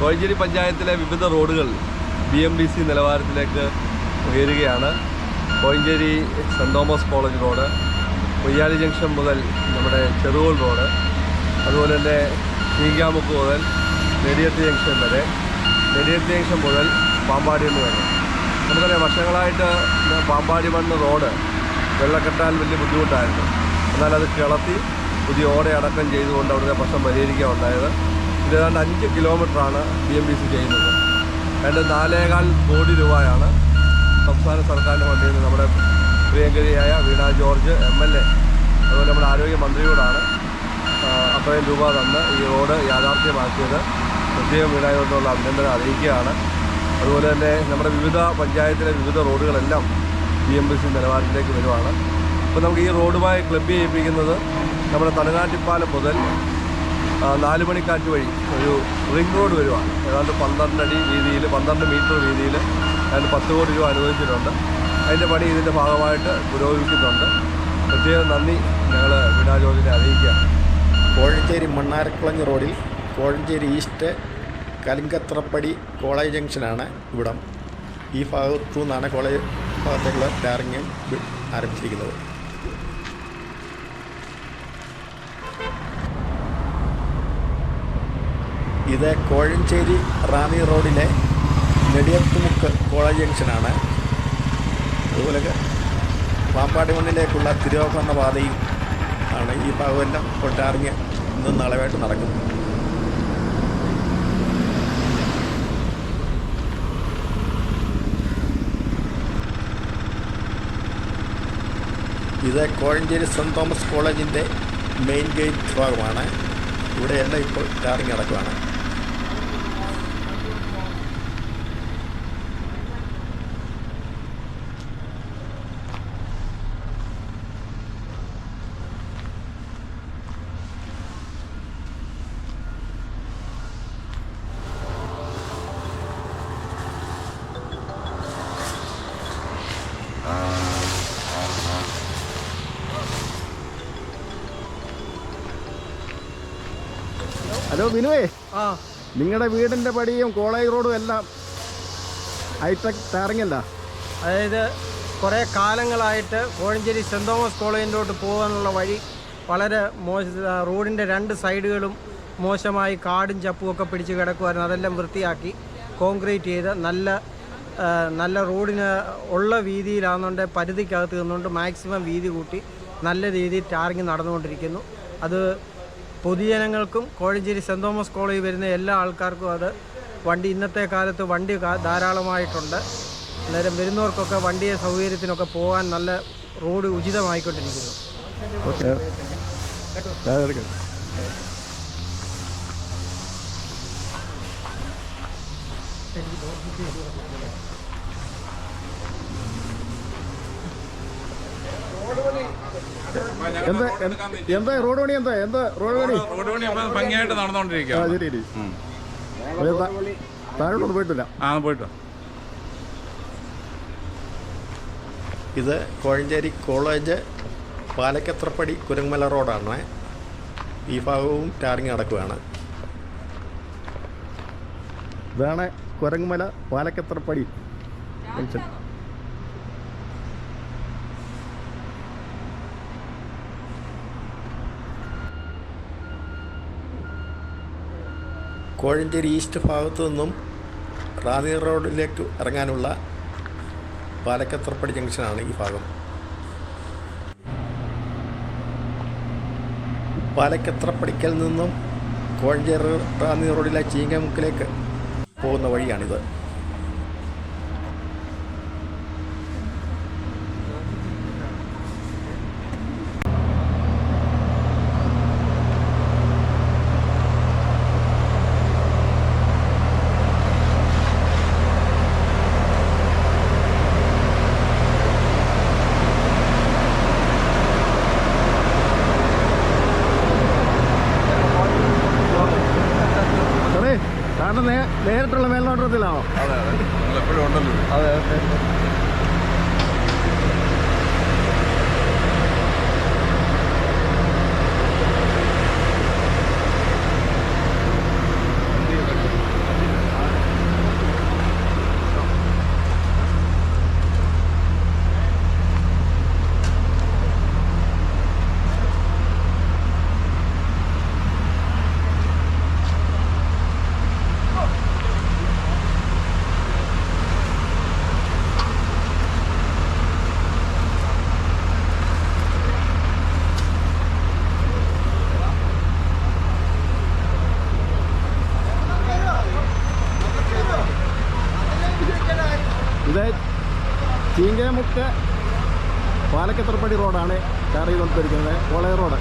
കോഴഞ്ചേരി പഞ്ചായത്തിലെ വിവിധ റോഡുകൾ ബി എം ഡി സി നിലവാരത്തിലേക്ക് ഉയരുകയാണ്. Kozhencherry Saint Thomas College road Koyyali junction മുതൽ നമ്മുടെ ചെറുകോൾ റോഡ് അതുപോലെ തന്നെ ചീങ്കാമുക്ക് മുതൽ നെടിയത്ത് ജംഗ്ഷൻ വരെ നെടിയത്ത് ജംഗ്ഷൻ മുതൽ പാമ്പാടി എന്ന് വരെ. നമുക്കറിയാം വർഷങ്ങളായിട്ട് പാമ്പാടി മണ്ണ് റോഡ് വെള്ളക്കെട്ടാൻ വലിയ ബുദ്ധിമുട്ടായിരുന്നു. എന്നാൽ അത് കിളത്തി പുതിയ ഓടയടക്കം ചെയ്തുകൊണ്ട് അവിടുത്തെ പ്രശ്നം പരിഹരിക്കാൻ ഉണ്ടായത് ഏതാണ്ട് അഞ്ച് കിലോമീറ്ററാണ് ബി എം ബി സി ചെയ്യുന്നത്. രണ്ട് നാലേകാൽ കോടി രൂപയാണ് സംസ്ഥാന സർക്കാരിന്റെ ഫണ്ടിൽ നിന്ന് നമ്മുടെ പ്രിയങ്കരിയായ Veena George M L A അതുപോലെ നമ്മുടെ ആരോഗ്യമന്ത്രിയോടാണ് അത്രയും രൂപ തന്ന് ഈ റോഡ് യാഥാർത്ഥ്യമാക്കിയത്. പ്രത്യേകം വീണ ജോർജിനുള്ള അഭിനന്ദനം അറിയിക്കുകയാണ്. അതുപോലെ തന്നെ നമ്മുടെ വിവിധ പഞ്ചായത്തിലെ വിവിധ റോഡുകളെല്ലാം ബി എം ബി സി നിലവാരത്തിലേക്ക് വരുവാണ്. അപ്പോൾ നമുക്ക് ഈ റോഡുമായി ക്ലബ് ചെയ്യിപ്പിക്കുന്നത് നമ്മുടെ തലനാട്ടിപ്പാലം മുതൽ നാല് മണിക്കാറ്റ് വഴി ഒരു റിംഗ് റോഡ് വരുവാണ്. ഏതാണ്ട് പന്ത്രണ്ട് അടി വീതിയിൽ പന്ത്രണ്ട് മീറ്റർ വീതിയിൽ ഏതാണ്ട് പത്ത് കോടി രൂപ അനുവദിച്ചിട്ടുണ്ട്. അതിന്റെ പണി ഇതിന്റെ ഭാഗമായിട്ട് പുരോഗമിക്കുന്നുണ്ട്. പ്രത്യേകം നന്ദി. ഞങ്ങൾ വീണാ അറിയിക്കുക. കോഴഞ്ചേരി മണ്ണാരക്കുളഞ്ഞ് റോഡിൽ കോഴഞ്ചേരി ഈസ്റ്റ് കലിങ്കത്രപ്പടി കോളേജ് ജംഗ്ഷനാണ് ഇവിടം. ഈ ഭാഗത്തു നിന്നാണ് കോളേജ് ഭാഗത്തേക്കുള്ള ടാറിങ് ആരംഭിച്ചിരിക്കുന്നത്. ഇത് കോഴഞ്ചേരി റാണി റോഡിലെ നെടിയത്തുമുക്ക് കോളേജ് ജംഗ്ഷനാണ്. അതുപോലെ പാമ്പാടി മണ്ണിലേക്കുള്ള തിരുവോക്കണ്ണ പാതയും ആണ് ഈ ഭാഗമെല്ലാം ഇപ്പോൾ ഇന്ന് നാളെയായിട്ട് നടക്കുന്നത്. ഇത് കോഴഞ്ചേരി സെന്റ് തോമസ് കോളേജിന്റെ മെയിൻ ഗേറ്റ് ഭാഗമാണ്. ഇവിടെയെല്ലാം ഇപ്പോൾ ടാറിങ് നടക്കുകയാണ്. ഹലോ വിനുവേ ആ. നിങ്ങളുടെ വീടിന്റെ പടിയും കോളേജ് റോഡും എല്ലാം ഹൈടെക് ടാറിങ്ങല്ല അതായത് കുറേ കാലങ്ങളായിട്ട് കോഴഞ്ചേരി സെന്റ് തോമസ് കോളേജിലോട്ട് പോകാനുള്ള വഴി വളരെ മോശ റോഡിന്റെ രണ്ട് സൈഡുകളും മോശമായി കാടും ചപ്പും ഒക്കെ പിടിച്ച് കിടക്കുമായിരുന്നു അതെല്ലാം വൃത്തിയാക്കി കോൺക്രീറ്റ് ചെയ്ത് നല്ല നല്ല റോഡിന് ഉള്ള വീതിയിലാണെന്നുണ്ട് പരിധിക്കകത്ത് നിന്നുകൊണ്ട് മാക്സിമം വീതി കൂട്ടി നല്ല രീതിയിൽ ടാറിങ് നടന്നുകൊണ്ടിരിക്കുന്നു. അത് പൊതുജനങ്ങൾക്കും കോഴഞ്ചേരി സെന്റ് തോമസ് കോളേജിൽ വരുന്ന എല്ലാ ആൾക്കാർക്കും അത് വണ്ടി ഇന്നത്തെ കാലത്ത് വണ്ടി ധാരാളമായിട്ടുണ്ട്. അന്നേരം വരുന്നവർക്കൊക്കെ വണ്ടിയെ സൗകര്യത്തിനൊക്കെ പോകാൻ നല്ല റോഡ് ഉചിതമായിക്കൊണ്ടിരിക്കുന്നു. ഓക്കെ. എന്താ എന്താ റോഡ് പണി എന്താ? എന്താ റോഡ് പണി? റോഡ് പണി ഭംഗിയായിട്ട് നടന്നുകൊണ്ടിരിക്കുക ശരി ശരി. താഴോട്ടൊന്നും പോയിട്ടില്ല? ആ പോയിട്ടോ. ഇത് കോഴഞ്ചേരി കോളേജ് പാലക്കത്രപ്പടി കുരങ്ങമല റോഡാണ്. ഈ ഭാഗവും ടാറിങ് നടക്കുകയാണ്. ഇതാണ് കുരങ്ങമല പാലക്കത്രപ്പടി. ജംഗ്ഷൻ കോഴഞ്ചേരി ഈസ്റ്റ് ഭാഗത്തു നിന്നും റാന്നി റോഡിലേക്ക് ഇറങ്ങാനുള്ള പാലക്കത്തർപ്പടി ജംഗ്ഷനാണ് ഈ ഭാഗം. പാലക്കത്രപ്പടിക്കൽ നിന്നും കോഴഞ്ചേരി റാന്നി റോഡിലെ ചീങ്കമുക്കിലേക്ക് പോകുന്ന വഴിയാണിത്. നേരത്തുള്ള നേരിട്ടുള്ള മേൽനോട്ടത്തിലാണോ? അതെ അതെ. എപ്പോഴും ഉണ്ടല്ലോ. അതെ അതെ അതെ ഇത് ചീങ്കമുക്ക് പാലക്കത്തറപ്പടി റോഡാണ് കയറി ചെയ്തുകൊണ്ടിരിക്കുന്നത്. കോളയ റോഡ്.